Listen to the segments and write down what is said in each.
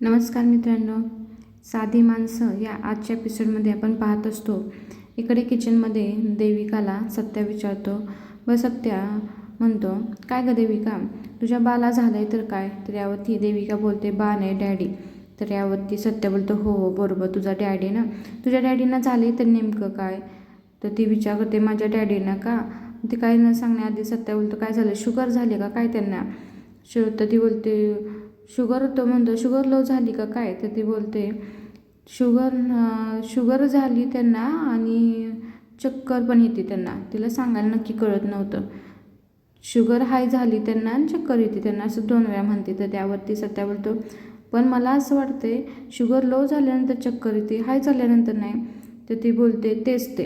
नमस्कार मित्रांनो साधी माणसं या आजच्या एपिसोडमध्ये आपण पाहत असतो. इकडे किचनमध्ये देविकाला सत्या विचारतो. व सत्या म्हणतो काय ग देविका तुझ्या बाला झालं आहे तर काय? तर यावरती देविका बोलते बा नाही डॅडी. तर यावरती सत्या बोलतो हो हो बरोबर तुझा डॅडी ना? तुझ्या डॅडीना झाले तर नेमकं काय? तर ती विचार करते माझ्या डॅडीना का? ते काही न सांगण्याआधी सत्या बोलतो काय झालं? शुगर झाले का? काय त्यांना? शु तर ती बोलते शुगर तो म्हणतो शुगर लो झाली का काय? तर ती बोलते शुगर शुगर झाली त्यांना आणि चक्कर पण येते त्यांना. तिला सांगायला नक्की कळत नव्हतं. शुगर हाय झाली त्यांना आणि चक्कर येते त्यांना असं दोन वेळा म्हणते. तर त्यावरती सत्या बोलतो पण मला असं वाटते शुगर लो झाल्यानंतर चक्कर येते हाय झाल्यानंतर नाही. तर ती बोलते तेच ते.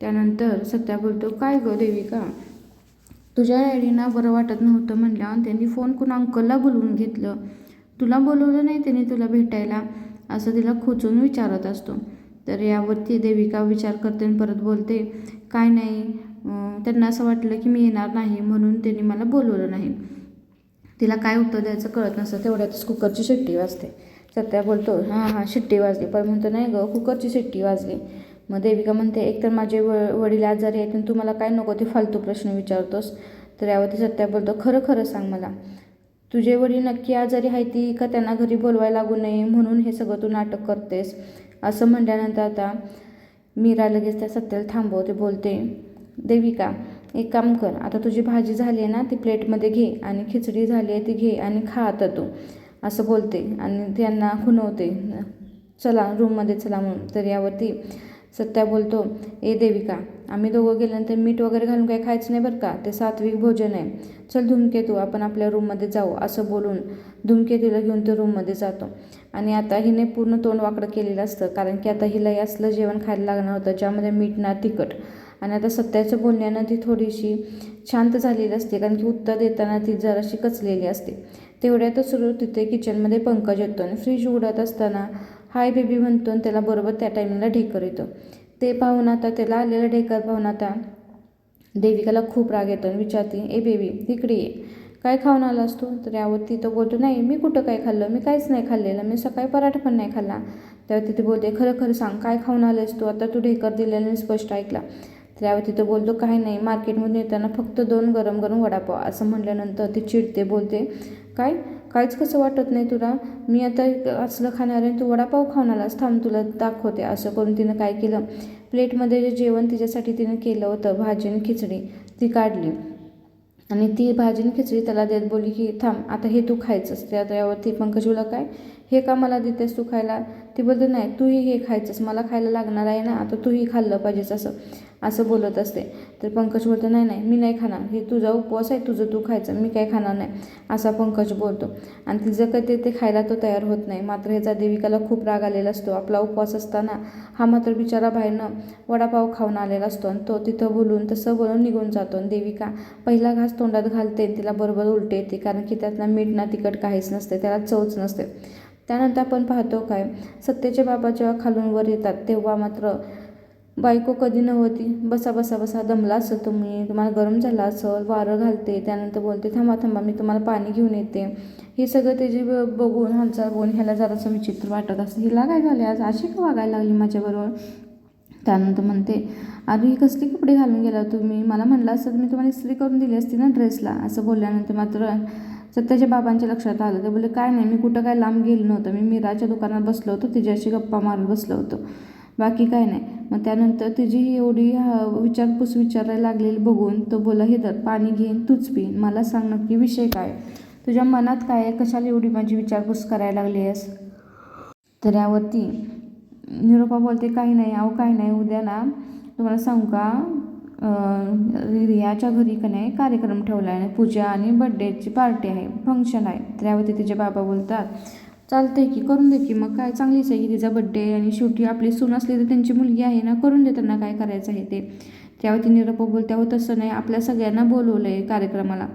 त्यानंतर सत्या बोलतो काय गं देविका तुझ्या आयडीना बरं वाटत नव्हतं म्हणल्यावर त्यांनी फोन करून अंकलला बोलवून घेतलं. तुला बोलवलं नाही त्यांनी तुला भेटायला? असं तिला खोचून विचारत असतो. तर यावरती देविका विचार करते आणि परत बोलते काय नाही त्यांना असं वाटलं की मी येणार नाही म्हणून त्यांनी मला बोलवलं नाही. तिला काय उत्तर द्यायचं कळत नसतं तेवढ्यातच कुकरची शिट्टी वाजते. सत्या बोलतो हां हां शिट्टी वाजली. पण म्हणतो नाही गं कुकरची शिट्टी वाजली. मग देविका म्हणते एकतर माझे व वडील आजारी आहेत आणि तू मला काय नको ते फालतू प्रश्न विचारतोस. तर यावरती सत्या बोलतो खरं खरं सांग मला. तुझे वडील नक्की आजारी आहे ती का त्यांना घरी बोलवायला लागू नये म्हणून हे सगळं तू नाटक करतेस? असं म्हटल्यानंतर आता मीरा लगेच त्या सत्याला थांबवते बोलते देविका एक काम कर. आता तुझी भाजी झाली आहे ना ती प्लेटमध्ये घे आणि खिचडी झाली आहे ती घे आणि खा आता तू. असं बोलते आणि त्यांना खुनवते चला रूममध्ये चला म्हणून. तर यावरती सत्या बोलतो ए देविका आम्ही दोघं गेल्यानंतर मीठ वगैरे घालून काही खायचं नाही बरं का? ते सात्विक भोजन आहे. चल धुमकेतू आपण आपल्या रूममध्ये जाऊ असं बोलून धूमकेतूला घेऊन तो रूममध्ये जातो. आणि आता हिने पूर्ण तोंड वाकडं केलेलं असतं कारण की आता हिला असलं जेवण खायला लागणार होतं ज्यामध्ये मीठ ना तिखट. आणि आता सत्याचं बोलण्यानं ती थोडीशी शांत झालेली असते कारण की उत्तर देताना ती जराशी कचलेली असते. तेवढ्यातच सुरू तिथे किचनमध्ये पंकज येतो आणि फ्रीज उघडत असताना हाय बेबी म्हणतो आणि त्याला बरोबर त्या टायमिंगला ढेकर येतो. ते पाहून आता त्याला आलेलं ढेकर पाहून आता देविकाला खूप राग येतो आणि विचारते ए बेबी तिकडे ये. काय खाऊन आलास तू? तर यावरती तो बोलतो नाही मी कुठं काय खाल्लं? मी काहीच नाही खाल्लेलं. मी सकाळी पराठा पण नाही खाल्ला. त्यावरती ते बोलते खरं खरं सांग काय खाऊन आलेस तू? आता तू ढेकर दिलेलं मी स्पष्ट ऐकला. तर यावरती तो बोलतो काही नाही. मार्केटमधून येताना फक्त दोन गरम गरम वडापाव. असं म्हटल्यानंतर ती चिडते बोलते काय? काहीच कसं वाटत नाही तुला? मी आता असलं खाणार आहे तू वडापाव खाऊन आलास. थांब तुला दाखवते असं करून तिनं काय केलं. प्लेटमध्ये जे जेवण तिच्यासाठी तिनं केलं होतं भाजी आणि खिचडी. ती काढली. आणि ती भाजी आणि खिचडी त्याला देत बोलली की थांब आता हे तू खायचंस. ते आता यावरती पंकज बोला काय? हे का मला देतेस तू खायला? ती बोलते नाही तूही हे खायचंस. मला खायला लागणार आहे ना. आता तूही खाल्लं पाहिजेस असं. असं बोलत असते. तर पंकज बोलतो नाही नाही मी नाही खाणार. हे तुझा उपवास आहे तुझं तू खायचं मी काय खाणार नाही. असा पंकज बोलतो. आणि तिचं कधी ते ते खायला तो तयार होत नाही. मात्र ह्याचा देविकाला खूप राग आलेला असतो. आपला उपवास असताना हा मात्र बिचारा बाहेरनं वडापाव खाऊन आलेला असतो आणि तो तिथं बोलून तसं बोलून निघून जातो. आणि देविका पहिला घास तोंडात घालते आणि तिला बरोबर उलटे येते कारण की त्यातनं मीठ ना तिखट काहीच नसते त्याला चवच नसते. त्यानंतर आपण पाहतो काय सत्तेचे बाबा जेव्हा खालून वर येतात तेव्हा मात्र बायको कधी नव्हती. बसा बसा बसा दमला असेल तुम्ही. तुम्हाला गरम झाला असेल वारं घालते. त्यानंतर बोलते थांबा थांबा मी तुम्हाला पाणी घेऊन येते. हे सगळं त्याची ब- बघून हालचाल बघून ह्याला जरासं विचित्र वाटत असतं. हिला काय झाले? आज अशी का वागायला लागली माझ्याबरोबर? त्यानंतर म्हणते अरे कसले कपडे घालून गेला तुम्ही? मला म्हणलं असतं तर मी तुम्हाला इस्त्री करून दिली असती ना ड्रेसला. असं बोलल्यानंतर मात्र सत्याच्या बाबांच्या लक्षात आलं. ते बोलले काय नाही मी कुठं काय लांब गेलो नव्हतं. मी मीराच्या दुकानात बसलो होतो. तिच्याशी गप्पा मारत बसलो होतो. बाकी काय नाही. मग त्यानंतर तिची ही एवढी विचारपूस विचारायला लागलेली बघून तो बोला हे तर पाणी घेईन तूच पिईन मला सांग नक्की विषय काय तुझ्या मनात काय आहे? कशाला एवढी माझी विचारपूस करायला लागली आहेस तर यावरती निरोपा बोलते काही नाही अहो काही नाही. उद्या ना तुम्हाला सांगू का? रियाच्या घरी का नाही कार्यक्रम ठेवला आहे पूजा आणि बड्डेची पार्टी आहे. फंक्शन आहे. तर यावरती तिचे बाबा बोलतात चालतंय की करून दे की. मग काय चांगलीच आहे की तिचा बड्डे आणि शेवटी आपली सून असली तर त्यांची मुलगी आहे ना करून दे त्यांना काय करायचं आहे ते. त्यावरती तिने रप्पा बोलत्यावर तसं नाही आपल्या सगळ्यांना बोलवलं आहे कार्यक्रमाला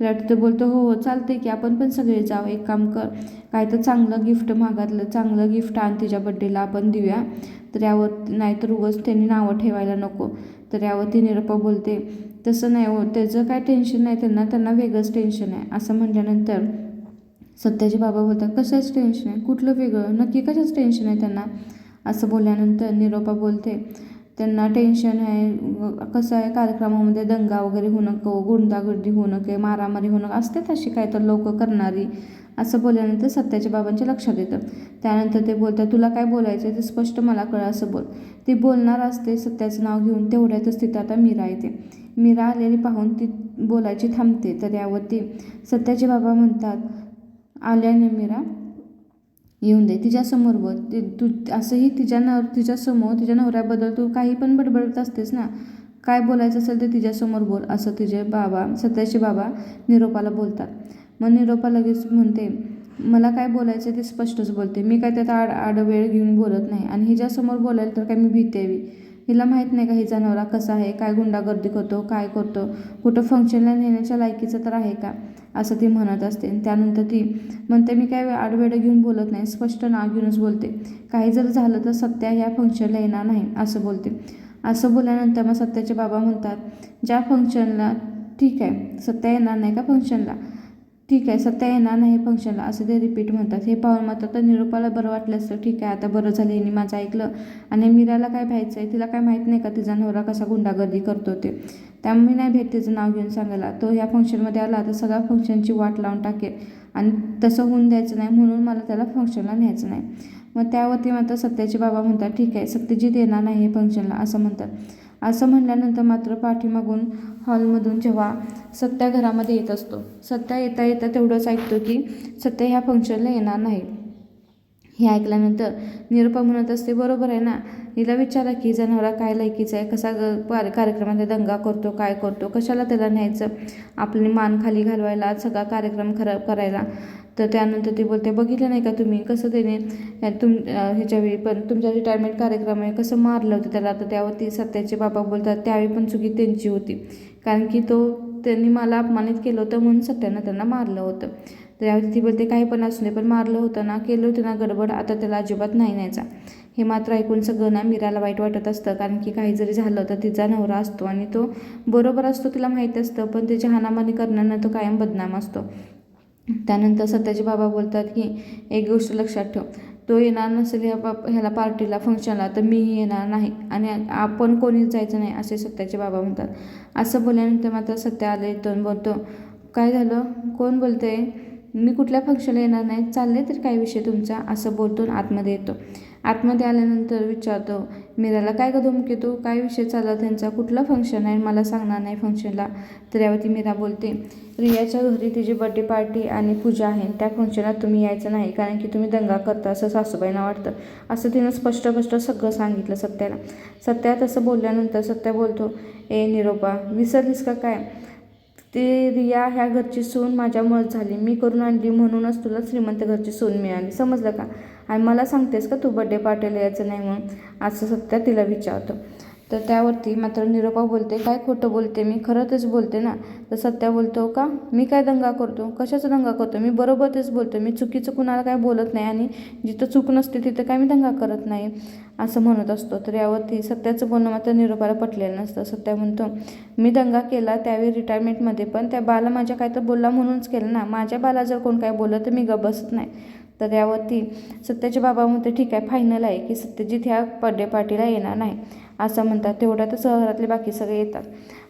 तर तिथं बोलतो हो हो चालतंय की आपण पण सगळे जाऊ एक काम कर. काय तर चांगलं गिफ्ट मागातलं चांगलं गिफ्ट आण तिच्या बड्डेला आपण देऊया. तर यावर नाहीतर उगाच त्यांनी नावं ठेवायला नको. तर यावरती रप्पा बोलते तसं नाही हो त्याचं काय टेन्शन नाही त्यांना त्यांना वेगळंच टेन्शन आहे. असं म्हटल्यानंतर सत्याचे बाबा बोलतात कशाच टेन्शन आहे? कुठलं वेगळं? नक्की कशाच टेन्शन आहे त्यांना? असं बोलल्यानंतर निरोपा बोलते त्यांना टेन्शन आहे कसं आहे? कार्यक्रमामध्ये दंगा वगैरे होऊ नको गुंडागर्दी होऊ नके मारामारी होऊ नका असते तशी काय तर लोक करणारी. असं बोलल्यानंतर सत्याच्या बाबांच्या लक्षात येतं. त्यानंतर ते बोलतात तुला काय बोलायचं आहे ते स्पष्ट मला कळ असं बोल. ती बोलणार असते सत्याचं नाव घेऊन तेवढ्यातच तिथं आता मीरा येते. मीरा आलेली पाहून ती बोलायची थांबते तर यावरती सत्याचे बाबा म्हणतात आल्याने मीरा. येऊन दे तिच्यासमोर बोल ती तू असंही तिच्या नव तिच्यासमोर तिच्या नवऱ्याबद्दल तू काही पण बडबडत असतेस ना. काय बोलायचं असेल ते तिच्यासमोर बोल असं तिचे बाबा सत्याचे बाबा निरोपाला बोलतात. मग निरोपा लगेच म्हणते मला काय बोलायचं ते स्पष्टच बोलते. मी काय त्यात आड आड वेळ घेऊन बोलत नाही. आणि हिच्यासमोर बोलायला तर काय मी भीतेवी हिला माहीत नाही का हिचा नवरा कसा आहे काय गुंडागर्दी करतो काय करतो. कुठं फंक्शनला नेण्याच्या लायकीचं तर आहे का? असं ती म्हणत असते. आणि त्यानंतर ती म्हणते मी काय आडवेडं घेऊन बोलत नाही स्पष्ट नाव घेऊनच बोलते. काही जर झालं तर सत्या ह्या फंक्शनला येणार नाही असं बोलते. असं बोलल्यानंतर मग सत्याचे बाबा म्हणतात ज्या फंक्शनला ठीक आहे सत्या येणार नाही का फंक्शनला ठीक आहे सत्या येणार नाही फंक्शनला असं ते रिपीट म्हणतात. हे पाहून मात्र तर निरूपाला बरं वाटलं असतं. ठीक आहे आता बरं झालं यांनी माझं ऐकलं. आणि मीराला काय भ्यायचं आहे तिला काय माहीत नाही का तिचा नवरा कसा गुंडागर्दी करतो ते? त्यामुळे नाही भेट त्याचं नाव घेऊन सांगायला. तो ह्या फंक्शनमध्ये आला तर सगळ्या फंक्शनची वाट लावून टाकेल. आणि तसं होऊन द्यायचं नाही म्हणून मला त्याला फंक्शनला न्यायचं नाही. मग त्यावरती मात्र सत्याचे बाबा म्हणतात ठीक आहे सत्यजित येणार नाही हे फंक्शनला असं म्हणतात. असं म्हणल्यानंतर मात्र पाठीमागून हॉलमधून जेव्हा सत्या घरामध्ये येत असतो सत्या येता येता तेवढंच ऐकतो की सत्या ह्या फंक्शनला येणार नाही. हे ऐकल्यानंतर निरुपा म्हणत असते बरोबर आहे ना? हिला विचारा की जनावरा काय लायकीचा आहे? कसा ग कार्य कार्यक्रमामध्ये दंगा करतो काय करतो? कशाला त्याला न्यायचं? आपली मान खाली घालवायला सगळा कार्यक्रम खराब करायला. तर त्यानंतर ती बोलते बघितलं नाही का तुम्ही? कसं त्याने तुम ह्याच्यावेळी पण तुमचा रिटायरमेंट कार्यक्रम आहे कसं मारलं होतं त्याला? तर त्यावरती सत्याचे बाबा बोलतात त्यावेळी पण चुकी त्यांची होती. कारण की तो त्यांनी मला अपमानित केलं होतं म्हणून सत्यानं त्यांना मारलं होतं. तर यावेळी ती बोलते काही पण असू नये पण मारलं होतं ना? केलं होतं ना गडबड? आता त्याला अजिबात नाही न्यायचा. हे मात्र ऐकून सगळं ना मीराला वाईट वाटत असतं. कारण की काही जरी झालं तर तिचा नवरा असतो आणि तो बरोबर असतो तिला माहीत असतं पण त्याच्या हानामानी करण्यानं तो कायम बदनाम असतो. त्यानंतर सत्याचे बाबा बोलतात की एक गोष्ट लक्षात ठेव. तो येणार नसेल ह्या बाप ह्याला पार्टीला फंक्शनला तर मीही येणार नाही आणि आपण कोणीच जायचं नाही असे सत्याचे बाबा म्हणतात. असं बोलल्यानंतर मात्र सत्या आले दोन बोलतो काय झालं? कोण बोलते मी कुठल्या फंक्शनला येणार नाही? चालले तर काय विषय तुमचा? असं बोलतो आतमध्ये येतो. आतमध्ये आल्यानंतर विचारतो मीराला काय का धमकी तू काय विषय चालला? त्यांचा कुठलं फंक्शन आहे? मला सांगणार नाही फंक्शनला तर यावरती मीरा बोलते रियाच्या घरी तिची बड्डे पार्टी आणि पूजा आहे. त्या फंक्शनात तुम्ही यायचं नाही कारण की तुम्ही दंगा करता असं सासूबाईंना वाटतं. असं तिनं स्पष्ट स्पष्ट सगळं सांगितलं सत्याला. सत्या तसं बोलल्यानंतर सत्या बोलतो ए निरोपा विसरलीस का काय? ते रिया ह्या घरची सून माझ्यामुळेच झाली. मी करून आणली म्हणूनच तुला श्रीमंत घरची सून मिळाली. समजलं का? आणि मला सांगतेस का तू बड्डे पार्टीला यायचं नाही म्हणून? असं सत्या तिला विचारतो. तर त्यावरती मात्र निरोपा बोलते काय खोटं बोलते? मी खरं तेच बोलते ना? तर सत्या बोलतो का? मी काय दंगा करतो? कशाचा दंगा करतो? मी बरोबर तेच बोलतो. मी चुकीचं कुणाला काय बोलत नाही आणि जिथं चूक नसते तिथं काय मी दंगा करत नाही? असं म्हणत असतो. तर यावरती सत्याचं बोलणं मात्र निरोपाला पटलेलं नसतं. सत्या म्हणतो मी दंगा केला त्यावेळी रिटायरमेंटमध्ये पण त्या बाला माझ्या काय तर बोलला म्हणूनच केलं ना. माझ्या बाला जर कोण काय बोललं तर मी गबसत बसत नाही. तर यावरती सत्याचे बाबा म्हणते ठीक आहे फायनल आहे की सत्यजित ह्या बड्डे पार्टीला येणार नाही. असं म्हणतात. तेवढ्यातच शहरातले बाकी सगळे येतात.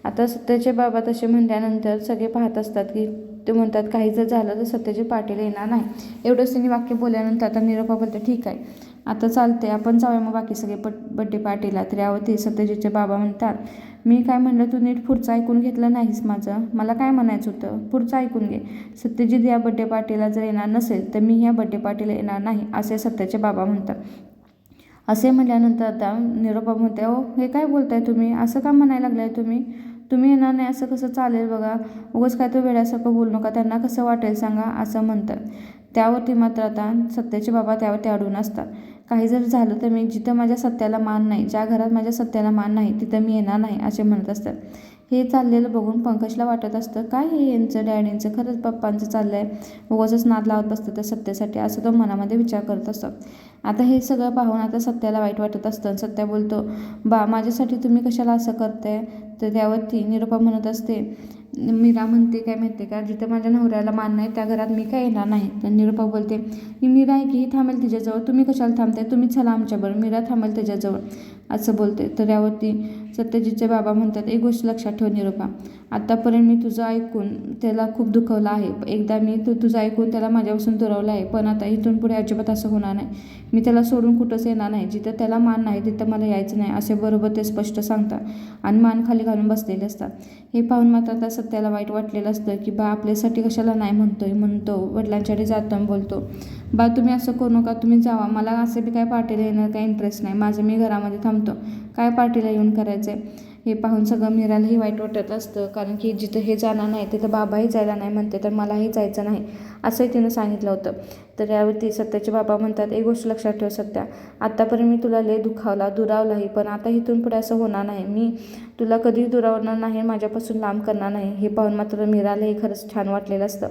आता सत्याचे बाबा तसे म्हणल्यानंतर सगळे पाहत असतात की ते म्हणतात काही जर झालं तर सत्यजित पार्टीला येणार नाही. एवढंच त्यांनी वाक्य बोलल्यानंतर आता निरोपा बोलते ठीक आहे आता चालते आपण जाऊया मग बाकी सगळे पट बड्डे पार्टीला तर यावरती सत्यजितचे बाबा म्हणतात मी काय म्हणलं तू नीट पुढचं ऐकून घेतलं नाहीस माझं. मला काय म्हणायचं होतं? पुढचं ऐकून घे. सत्यजित या बड्डे पार्टीला जर येणार नसेल तर मी ह्या बड्डे पार्टीला येणार नाही असे सत्याचे बाबा म्हणतात. असे म्हटल्यानंतर आता निरोपा म्हणते अहो हे काय बोलताय तुम्ही? असं का म्हणायला लागलाय तुम्ही? तुम्ही येणार नाही असं कसं चालेल बघा? उगंच काय तो वेड्यासारखं बोलू नका त्यांना कसं वाटेल सांगा असं म्हणतात. त्यावरती मात्र आता सत्याचे बाबा त्यावरती अडून असतात. काही जर झालं तर मी जिथं माझ्या सत्याला मान नाही ज्या घरात माझ्या सत्याला मान नाही तिथं मी येणार नाही असे म्हणत असतात. हे चाललेलं बघून पंकजला वाटत असतं काय हे यांचं डॅडींचं? खरंच पप्पांचं चाललं आहे उगाचच नाद लावत बसतं त्या सत्यासाठी असं तो मनामध्ये विचार करत असतो. आता हे सगळं पाहून आता सत्याला वाईट वाटत असतं सत्या बोलतो बा माझ्यासाठी तुम्ही कशाला असं करताय? तर त्यावरती निरुपा म्हणत असते मीरा म्हणते काय माहिती का? जिथं माझ्या नवऱ्याला मान नाही त्या घरात मी काय येणार नाही. तर निरुपा बोलते ही मीरा आहे की ही थांबेल तिच्याजवळ. तुम्ही कशाला थांबताय? तुम्ही चला आमच्याबरोबर. मीरा थांबेल त्याच्याजवळ असं बोलते. तर यावरती सत्यजितचे बाबा म्हणतात एक गोष्ट लक्षात ठेव निरुपा आत्तापर्यंत मी तुझं ऐकून त्याला खूप दुखवलं आहे. एकदा मी तू तुझं ऐकून त्याला माझ्यापासून दुरावलं आहे. पण आता इथून पुढे अजिबात असं होणार नाही. मी त्याला सोडून कुठंच येणार नाही. जिथं त्याला मान नाही तिथं मला यायचं नाही असे बरोबर ते स्पष्ट सांगतात आणि मान खाली घालून बसलेले असतात. हे पाहून मात्र आता सत्याला वाईट वाटलेलं असतं की बा आपल्यासाठी कशाला नाही म्हणतोय म्हणतो. वडिलांच्याकडे जातो आणि बोलतो बा तुम्ही असं करू नका तुम्ही जावा. मला असं बी काय पार्टीला येणार काही इंटरेस्ट नाही. माझं मी घरामध्ये थांबतो. काय पार्टीला येऊन करायचं आहे हे पाहून सगळं मीरालाही वाईट वाटत असतं. कारण की जिथं हे जाणार नाही तिथं बाबाही जायला नाही म्हणते तर मलाही जायचं नाही असंही तिनं सांगितलं होतं. तर यावरती सत्याचे बाबा म्हणतात एक गोष्ट लक्षात ठेव सत्या. आत्तापर्यंत मी तुला लय दुखावला दुरावलाही पण आता इथून पुढे असं होणार नाही. मी तुला कधीही दुरावणार नाही माझ्यापासून लांब करणार नाही. हे पाहून मात्र मीरालाही खरंच छान वाटलेलं असतं.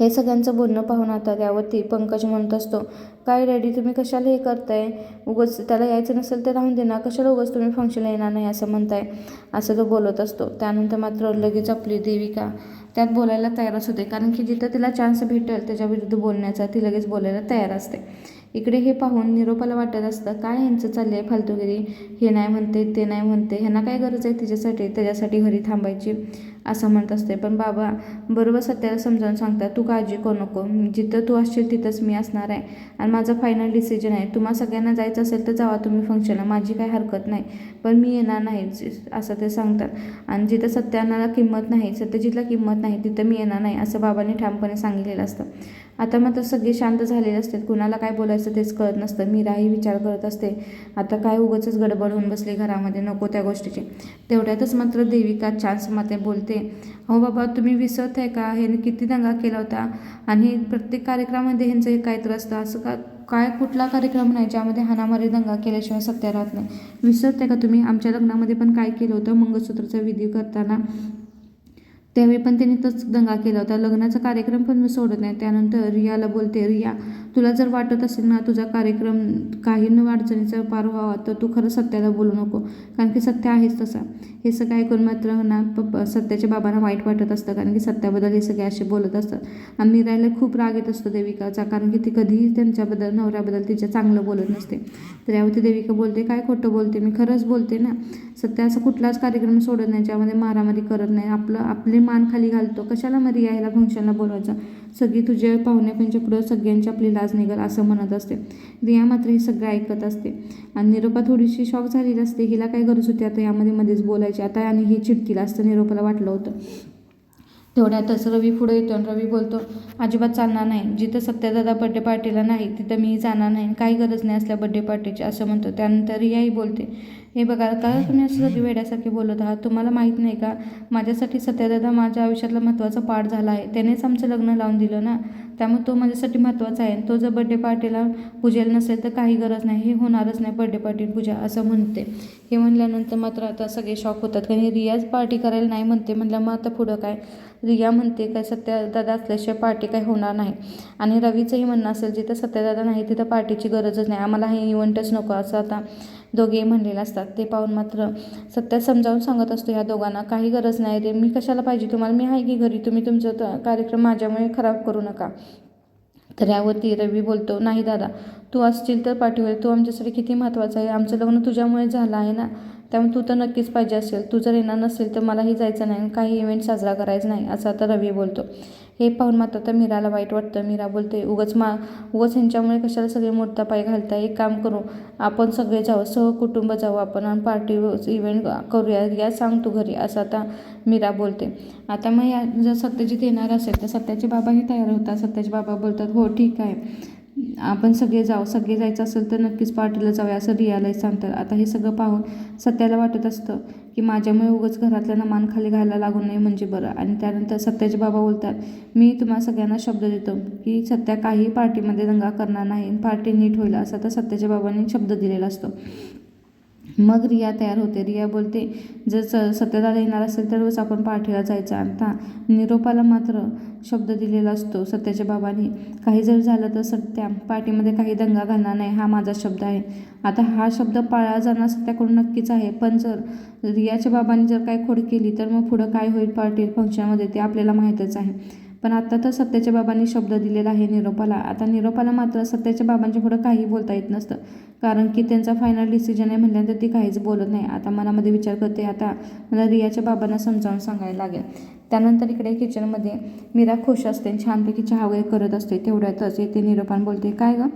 हे सगळ्यांचं बोलणं पाहून आता त्यावरती पंकज म्हणत असतो काय डॅडी तुम्ही कशाला हे करताय? उगाच त्याला यायचं नसेल तर राहून देणार कशाला उगाच तुम्ही फंक्शनला येणार नाही असं म्हणताय. असं तो बोलत असतो. त्यानंतर मात्र लगेच आपली देविका त्यात बोलायला तयारच होते कारण की जिथं तिला चान्स भेटेल त्याच्याविरुद्ध बोलण्याचा ती लगेच बोलायला तयार असते. इकडे हे पाहून निरोपाला वाटत असतं काय यांचं चाललं आहे फालतूगिरी? हे नाही म्हणते ते नाही म्हणते ह्यांना काय गरज आहे तिच्यासाठी? त्याच्यासाठी घरी थांबायची. असं म्हणत असते. पण बाबा बरोबर सत्याला समजावून सांगतात तू काळजी करू नको. जिथं तू असशील तिथंच मी असणार आहे. आणि माझं फायनल डिसिजन आहे. तुम्हा सगळ्यांना जायचं असेल तर जावा तुम्ही फंक्शनला माझी काही हरकत नाही. पण मी येणार नाही असं ते सांगतात. आणि जिथं सत्यानाला किंमत नाही सत्यजितला किंमत नाही तिथं मी येणार नाही असं बाबांनी ठामपणे सांगितलेलं असतं. आता मात्र सगळे शांत झालेले असतात. कुणाला काय बोलायचं तेच कळत नसतं. मीराही विचार करत असते. आता काय उगाचच गडबड होऊन बसली घरामध्ये. नको त्या गोष्टीची. तेवढ्यातच मात्र देविका चान्स माते बोलते हो बाबा तुम्ही विसरत आहे का? ह्यांनी किती दंगा केला होता. आणि प्रत्येक कार्यक्रमामध्ये ह्यांचं हे काहीतरी असतं. असं का काय कुठला कार्यक्रम नाही ज्यामध्ये हानामारी दंगा केल्याशिवाय सत्य राहत नाही. विसरते का तुम्ही? आमच्या लग्नामध्ये पण काय केलं होतं? मंगळसूत्राचा विधी करताना. त्यावेळी पण त्यांनी तोच दंगा केला होता. लग्नाचा कार्यक्रम पण मी सोडत नाही. त्यानंतर रियाला बोलते रिया तुला जर वाटत असेल ना तुझा कार्यक्रम काही न अडचणीचा पार व्हावा तर तू खरं सत्याला बोलू नको. कारण की सत्य आहेच तसा. हे सगळं ऐकून मात्र ना पप्पा सत्याच्या बाबांना वाईट वाटत असतं. कारण की सत्याबद्दल हे सगळे असे बोलत असतात. आणि मीरायला खूप राग येत असतो देविकाचा. कारण की ती कधीही त्यांच्याबद्दल नवऱ्याबद्दल तिच्या चांगलं बोलत नसते. तर यावरती देविका बोलते काय खोटं बोलते? मी खरंच बोलते ना. सध्या असं कुठलाच कार्यक्रम सोडत नाही ज्यामध्ये मारामारी करत नाही. आपलं आपले मान खाली घालतो. कशाला मरी रिया ह्याला फंक्शनला बोलवायचं? सगळी तुझ्या पाहुणे पुढं सगळ्यांची आपली लाज निघाल असं म्हणत असते. रिया मात्र हे सगळं ऐकत असते. आणि निरोपा थोडीशी शॉक झालेली असते. हिला काय गरज होती आता यामध्ये मध्येच बोलायची? आता आणि ही चिडतील असं निरोपाला वाटलं होतं. तेवढ्यातच रवी पुढे येतो आणि रवी बोलतो अजिबात चालणार नाही. जिथं सत्यदादा बड्डे पार्टीला नाही तिथं मी जाणार नाही. काही गरज नाही असल्या बड्डे पार्टीची असं म्हणतो. त्यानंतर रियाही बोलते हे बघा का तुम्ही असं सगळी वेड्यासारखे बोलत आहात. तुम्हाला माहीत नाही का माझ्यासाठी सत्यदादा माझ्या आयुष्यातला महत्त्वाचा पाठ झाला आहे त्यानेच आमचं लग्न लावून दिलं ना. त्यामुळे तो माझ्यासाठी महत्त्वाचा आहे. तो जर बड्डे पार्टीला पूजेल नसेल तर काही गरज नाही. हे होणारच नाही बड्डे पार्टी पूजा असं म्हणते. हे म्हणल्यानंतर मात्र आता सगळे शॉक होतात. कारण रियाज पार्टी करायला नाही म्हणते. म्हणलं मग आता पुढं काय? रिया म्हणते काय सत्यदादा असल्याशिवाय पार्टी काही होणार नाही. आणि रवीचंही म्हणणं असेल जिथं सत्यदादा नाही तिथं पार्टीची गरजच नाही. आम्हाला हे इव्हेंटच नको. असं आता दोघे म्हणलेले असतात. ते पाहून मात्र सत्य समजावून सांगत असतो ह्या दोघांना काही गरज नाही रे. मी कशाला पाहिजे तुम्हाला? मी आहे की घरी? तुम्ही तुमचं कार्यक्रम माझ्यामुळे खराब करू नका. तर यावरती रवी बोलतो नाही दादा तू असशील तर पाठीवर तू आमच्यासाठी किती महत्त्वाचं आहे. आमचं लग्न तुझ्यामुळे झालं आहे ना? त्यामुळे तू तर नक्कीच पाहिजे असेल. तू जर येणार नसेल तर मलाही जायचं नाही आणि काही इव्हेंट साजरा करायचा नाही असं आता रवी बोलतो. हे पाहून मात्र तर मीराला वाईट वाटतं. मीरा बोलते उगच मा उगच ह्यांच्यामुळे कशाला सगळे मोडता पाय घालताय एक काम करू आपण सगळे जाऊ सहकुटुंब जाऊ आपण आणि पार्टी इव्हेंट करूया. या सांग तू घरी असं आता मीरा बोलते. आता मग या जर सत्यजित येणार असेल तर सत्याचे बाबाही तयार होतात. सत्याचे बाबा बोलतात हो ठीक आहे. आपण सगळे जाऊ सगळे जायचं असेल तर नक्कीच पार्टीला जाऊया असं रियालाही सांगतात. आता हे सगळं पाहून सत्याला वाटत असतं की माझ्यामुळे उगाच घरातल्यांना मान खाली घालायला लागू नये म्हणजे बरं. आणि त्यानंतर सत्याचे बाबा बोलतात मी तुम्हाला सगळ्यांना शब्द देतो की सत्या काही पार्टीमध्ये दंगा करणार नाही. पार्टी नीट होईल असा तर सत्याच्या बाबांनी शब्द दिलेला असतो. मग रिया तयार होते. रिया बोलते जर स सत्यदादा येणार असेल तरच आपण पार्टीला जायचं. आता निरोपाला मात्र शब्द दिलेला असतो सत्याच्या बाबांनी. काही जर झालं तर सत्या पार्टीमध्ये काही दंगा घालणार नाही हा माझा शब्द आहे. आता हा शब्द पाळला जाणार सत्याकडून नक्कीच आहे. पण जर रियाच्या बाबांनी जर काही खोड केली तर मग पुढं काय होईल पार्टी फंक्शनमध्ये ते आपल्याला माहीतच आहे. पण आता तर सत्याच्या बाबांनी शब्द दिलेला आहे निरोपाला. आता निरोपाला मात्र सत्याच्या बाबांच्या पुढं काही बोलता येत नसतं. कारण की त्यांचा फायनल डिसिजन आहे म्हटल्यानंतर ती काहीच बोलत नाही. आता मनामध्ये विचार करते. आता मला रियाच्या बाबांना समजावून सांगायला लागेल. त्यानंतर इकडे किचनमध्ये मीरा खुश असते. छानपैकी चहा वगैरे करत असते. तेवढ्यातच येते निरोपान बोलते काय गं?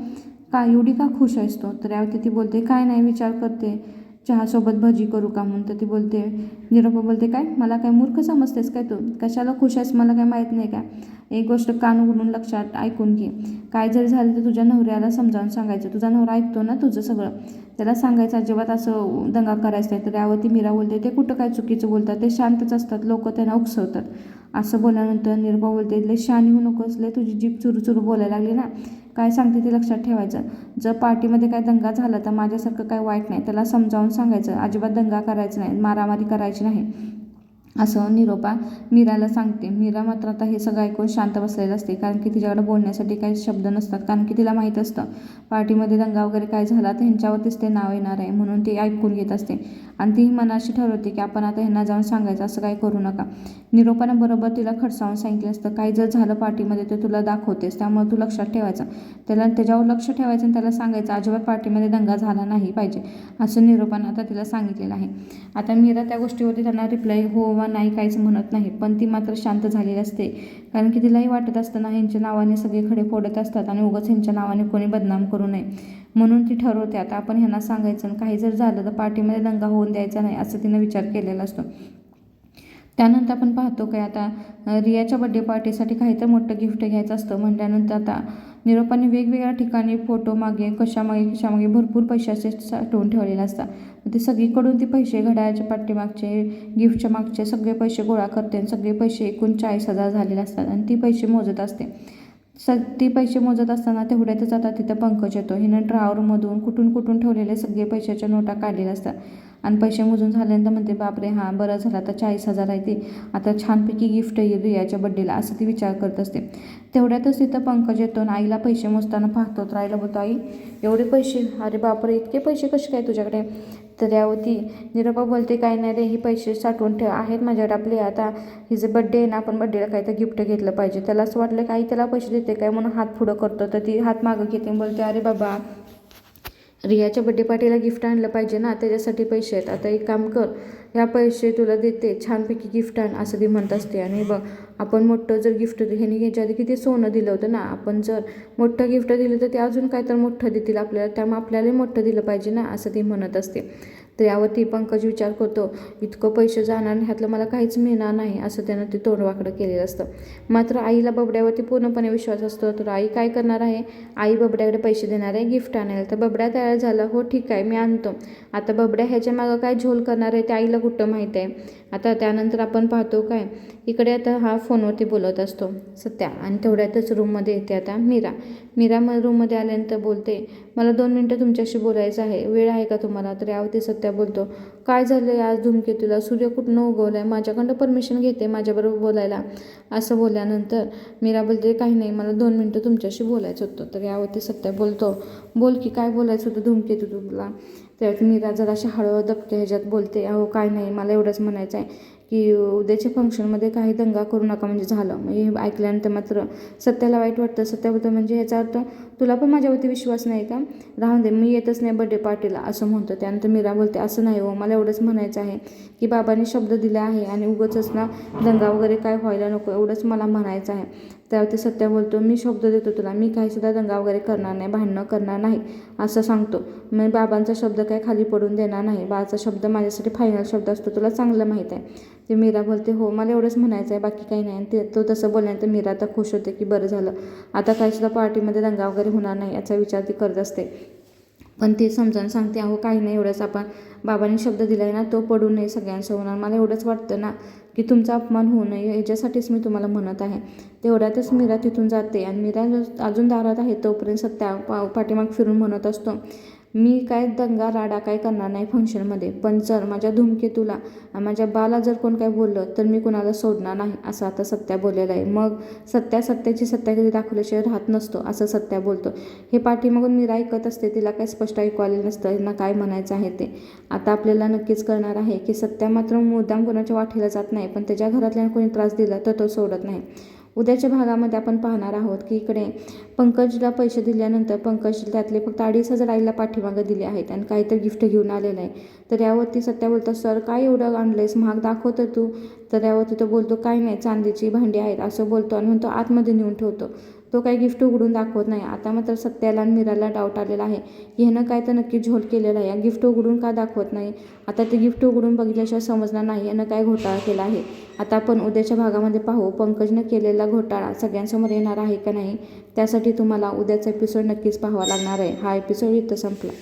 का एवढी का खुश आहेस तो? तर यावरती ती बोलते काय नाही. विचार करते. चहासोबत भजी करू का म्हणून तर ती बोलते निरोपा बोलते काय? मला काय मूर्ख समजतेस काय तू? कशाला खुश आहेस? मला काय माहीत नाही का? एक गोष्ट कान उघडून लक्षात ऐकून घे. काय जरी झालं तर तुझ्या नवऱ्याला समजावून सांगायचं. तुझा नवरा ऐकतो ना तुझं सगळं? त्याला सांगायचं अजिबात असं दंगा करायचं नाही. तर यावरती मीरा बोलते ते कुठं काय चुकीचं बोलतात? ते शांतच असतात. लोक त्यांना उकसवतात. असं बोलल्यानंतर निरुपा बोलते लय शानी होऊ नकोस. लय तुझी जीभ चुरू चुरू बोलायला लागली ना. काय सांगते ते लक्षात ठेवायचं. जर पार्टीमध्ये काय दंगा झाला तर माझ्यासारखं काय वाईट नाही. त्याला समजावून सांगायचं. अजिबात दंगा करायचं नाही. मारामारी करायची नाही. असं निरोपा मीराला सांगते. मीरा मात्र आता हे सगळं ऐकून शांत बसलेलं असते. कारण की तिच्याकडे बोलण्यासाठी काही शब्द नसतात. कारण की तिला माहीत असतं पार्टीमध्ये दंगा वगैरे काय झाला तर ह्यांच्यावरतीच ते नाव येणार आहे म्हणून ती ऐकून घेत असते. आणि ती मनाशी ठरवते की आपण आता ह्यांना जाऊन सांगायचं असं काही करू नका. निरोपानं बरोबर तिला खडसावून सांगितलं असतं काही जर झालं पार्टीमध्ये ते तुला दाखवतेस त्यामुळे तू लक्षात ठेवायचं. त्याला त्याच्यावर लक्ष ठेवायचं आणि त्याला सांगायचं अजिबात पार्टीमध्ये दंगा झाला नाही पाहिजे. असं निरोपानं आता तिला सांगितलेलं आहे. आता मीरा त्या गोष्टीवरती त्यांना रिप्लाय हो किंवा नाही काहीच म्हणत नाही पण ती मात्र शांत झालेली असते. कारण की तिलाही वाटत असतं ना ह्यांच्या नावाने सगळे खडे फोडत असतात आणि उगाच ह्यांच्या नावाने कोणी बदनाम करू नये. म्हणून ती ठरवते आता आपण ह्यांना सांगायचं आणि काही जर झालं तर पार्टीमध्ये दंगा होऊन द्यायचा नाही असं तिनं विचार केलेला असतो. त्यानंतर आपण पाहतो काय आता रियाच्या बड्डे पार्टीसाठी काहीतरी मोठं गिफ्ट घ्यायचं असतं. म्हटल्यानंतर आता निरोपाने वेगवेगळ्या ठिकाणी फोटो मागे कशामागे कशामागे भरपूर पैशाचे साठवून ठेवलेले असतात. ते सगळीकडून ती पैसे घड्याळाच्या पाठीमागचे गिफ्टच्या मागचे सगळे पैसे गोळा करते आणि सगळे पैसे एकूण चाळीस हजार झालेले असतात आणि ती पैसे मोजत असते. स ती पैसे मोजत असताना तेवढ्यातच आता तिथं पंकज येतो. हिनं ड्रावरमधून कुठून कुठून ठेवलेले सगळे पैशाच्या नोटा काढलेल्या असतात. आणि पैसे मोजून झाल्यानंतर म्हणते बापरे हां बरं झालं आता चाळीस हजार आहे ते. आता छानपैकी गिफ्ट येईल रियाच्या बड्डेला असं ती विचार करत असते. तेवढ्यातच तिथं पंकज येतो आणि आईला पैसे मोजताना पाहतो. तर आईला बोलतो आई एवढे पैसे? अरे बापरे इतके पैसे कसे काय तुझ्याकडे? तर यावरती निरोपा बोलते काय नाही रे हे पैसे साठवून ठेव आहेत माझ्याकडे आपले. आता हिचं बड्डे आहे ना आपण बड्डेला काय तर गिफ्ट घेतलं पाहिजे. त्याला असं वाटलं की आई त्याला पैसे देते काय म्हणून हात पुढं करतो. तर ती हात मागं घेते बोलते अरे बाबा रियाच्या बड्डे पार्टीला गिफ्ट आणलं पाहिजे ना त्याच्यासाठी पैसे आहेत. आता एक काम कर ह्या पैसे तुला देते छानपैकी गिफ्ट आण असं ती म्हणत असते. आणि बघ आपण मोठं जर गिफ्ट ह्याने घ्यायच्या आधी किती सोनं दिलं होतं ना आपण जर मोठं गिफ्ट दिलं तर ते अजून काय तर मोठं देतील आपल्याला त्यामुळे आपल्यालाही मोठं दिलं पाहिजे ना असं ती म्हणत असते. स्त्रियावरती पंकज विचार करतो इतकं पैसे जाणार आणि ह्यातलं मला काहीच मिळणार नाही असं त्यानं ते तोंडवाकडं केलेलं असतं. मात्र आईला बबड्यावरती पूर्णपणे विश्वास असतो तर आई काय करणार आहे? आई बबड्याकडे पैसे देणार आहे गिफ्ट आणायला. तर बबड्या तयार झाला हो ठीक आहे मी आणतो. आता बबड्या ह्याच्या मागं काय झोल करणार आहे ते आईला कुठं माहीत आहे? आता त्यानंतर आपण पाहतो काय इकडे आता हा फोनवरती बोलत असतो सत्या. आणि तेवढ्यातच रूममध्ये येते आता मीरा. मीरा म रूममध्ये आल्यानंतर बोलते मला दोन मिनटं तुमच्याशी बोलायचं आहे. वेळ आहे का तुम्हाला? तर यावरती सत्या बोलतो काय झालं आज धूमकेतूला? सूर्य कुठनं उगवला आहे माझ्याकडनं परमिशन घेते माझ्याबरोबर बोलायला. असं बोलल्यानंतर मीरा बोलते काही नाही मला दोन मिनटं तुमच्याशी बोलायचं होतं. तर यावरती सत्या बोलतो बोल की काय बोलायचं होतं धूमकेतू तुला त्यावेळी मीरा जराशा हळू दबक्या ह्याच्यात बोलते अहो काय नाही मला एवढंच म्हणायचं आहे की उद्याच्या फंक्शनमध्ये काही दंगा करू नका म्हणजे झालं. म्हणजे हे ऐकल्यानंतर मात्र सत्याला वाईट वाटतं. सत्याबद्दल म्हणजे ह्याचा अर्थ तुला पण माझ्यावरती विश्वास नाही का? राहून दे मी येतच नाही बड्डे पार्टीला असं म्हणतो. त्यानंतर मीरा बोलते असं नाही हो मला एवढंच म्हणायचं आहे की बाबांनी शब्द दिला आहे आणि उगंच ना दंगा वगैरे काय व्हायला नको एवढंच मला म्हणायचं आहे. त्यावरती सत्या बोलतो मी शब्द देतो तुला. मी काहीसुद्धा दंगा वगैरे करणार नाही भांडणं करणार नाही असं सांगतो. मी बाबांचा शब्द काय खाली पडून देणार नाही. बाबाचा शब्द माझ्यासाठी फायनल शब्द असतो. तुला चांगलं माहीत आहे. ते मीरा बोलते हो मला एवढंच म्हणायचं आहे बाकी काही नाही. आणि ते तो तसं बोलल्यानंतर मीरा आता खुश होते की बरं झालं. आता काहीसुद्धा पार्टीमध्ये दंगा वगैरे होणार नाही याचा विचार ती करत असते. पण ते समजावून सांगते अहो काही नाही एवढंच आपण बाबांनी शब्द दिला आहे ना तो पडू नये सगळ्यांसमोर होणार. मला एवढंच वाटतं ना की तुमचा अपमान होऊ नये याच्यासाठीच मी तुम्हाला म्हणत आहे. तेवढ्यातच मीरा तिथून जाते आणि मीरा अजून दारात आहे तोपर्यंत सत्या पा पाठीमाग फिरून म्हणत असतो. मी काय दंगा राडा काय करणार नाही फंक्शनमध्ये पण जर माझ्या धूमकेतूला माझ्या बाला जर कोण काय बोललं तर मी कुणाला सोडणार नाही असं आता सत्या बोललेलं आहे. मग सत्या सत्याची सत्या कधी दाखवल्याशिवाय राहत नसतो असं सत्या बोलतो. हे पाठीमागून मी ऐकत असते तिला काय स्पष्ट ऐकू आलेलं नसतं यांना काय म्हणायचं आहे ते. आता आपल्याला नक्कीच कळणार आहे की सत्या मात्र मुद्दाम कोणाच्या वाटेला जात नाही पण त्याच्या घरातल्यानं कोणी त्रास दिला तर तो सोडत नाही. उद्याच्या भागामध्ये आपण पाहणार आहोत की इकडे पंकजला पैसे दिल्यानंतर पंकज त्यातले फक्त अडीच हजार आईला पाठीमागं दिले आहेत आणि काहीतरी गिफ्ट घेऊन आलेलं आहे. तर यावरती सत्या बोलतात सर काय एवढं आणलंयस? महाग दाखवतं तू. तर यावरती तो बोलतो काय नाही चांदीची भांडी आहेत असं बोलतो आणि म्हणतो आतमध्ये नेऊन ठेवतो. तो काही गिफ्ट उघडून दाखवत नाही. आता मात्र सत्याला आणि मीराला डाऊट आलेला आहे. की ह्यानं काय तर नक्की झोल केलेला आहे. गिफ्ट उघडून का दाखवत नाही? आता ते गिफ्ट उघडून बघितल्याशिवाय समजणार नाही. यानं काय घोटाळा केला आहे? आता आपण उद्याच्या भागामध्ये पाहू. पंकजनं केलेला घोटाळा सगळ्यांसमोर येणार आहे का नाही? त्यासाठी तुम्हाला उद्याचा एपिसोड नक्कीच पाहावा लागणार आहे. हा एपिसोड इथं संपला.